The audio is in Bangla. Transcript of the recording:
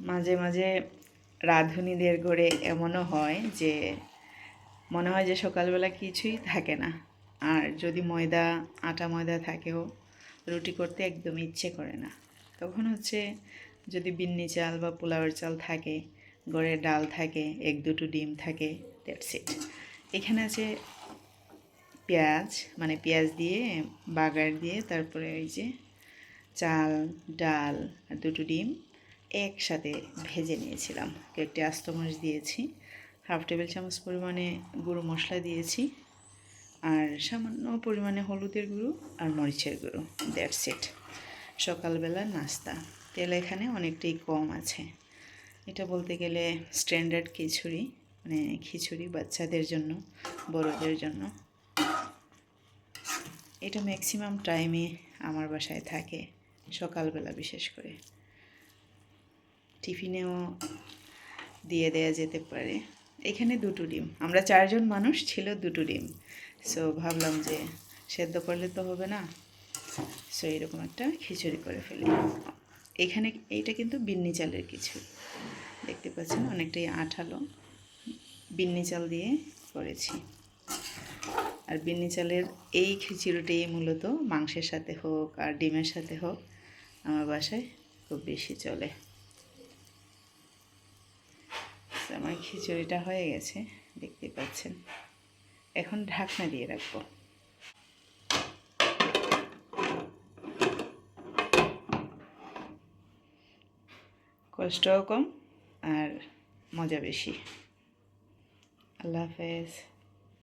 মাঝে মাঝে রাঁধুনিদের ঘরে এমনও হয় যে মনে হয় যে সকালবেলা কিছুই থাকে না। আর যদি ময়দা, আটা ময়দা থাকেও, রুটি করতে একদম ইচ্ছে করে না। তখন হচ্ছে যদি বিন্নি চাল বা পোলাওয়ের চাল থাকে ঘরে ডাল থাকে, এক দুটো ডিম থাকে দ্যাটস ইট এখানে আছে পেঁয়াজ মানে পেঁয়াজ দিয়ে, বাগার দিয়ে, তারপরে ওই যে চাল, ডাল আর দুটো ডিম। একসাথে ভেজে নিয়েছিলাম। কয়েকটি আস্ত দিয়েছি হাফ টেবিল চামচ পরিমাণে গুঁড়ো মশলা দিয়েছি, আর সামান্য পরিমাণে হলুদের গুঁড়ো আর মরিচের গুঁড়ো। দ্যাটস ইট সকালবেলা নাস্তা। তেল এখানে অনেকটাই কম আছে। এটা বলতে গেলে স্ট্যান্ডার্ড খিচুড়ি মানে খিচুড়ি বাচ্চাদের জন্য, বড়দের জন্য। এটা ম্যাক্সিমাম টাইমে আমার বাসায় থাকে, সকালবেলা বিশেষ করে। টিফিনেও দিয়ে দেয়া যেতে পারে। এখানে দুটো ডিম। আমরা চারজন মানুষ, ছিল দুটো ডিম। সো ভাবলাম যে সেদ্ধ করলে তো হবে না। সো এরকম একটা খিচুড়ি করে ফেলি। এখানে এইটা কিন্তু বিন্নি চালের কিছু দেখতে পাচ্ছেন, অনেকটাই আঠালো বিন্নি চাল দিয়ে করেছি। আর বিন্নি চালের এই খিচুড়িটাই মূলত মাংসের সাথে হোক আর ডিমের সাথে হোক, আমার বাসায় খুব বেশি চলে তো আমার খিচুড়িটা হয়ে গেছে দেখতে পাচ্ছেন। এখন ঢাকনা দিয়ে রাখব। কষ্টও কম আর মজা বেশি। আল্লাহ হাফেজ।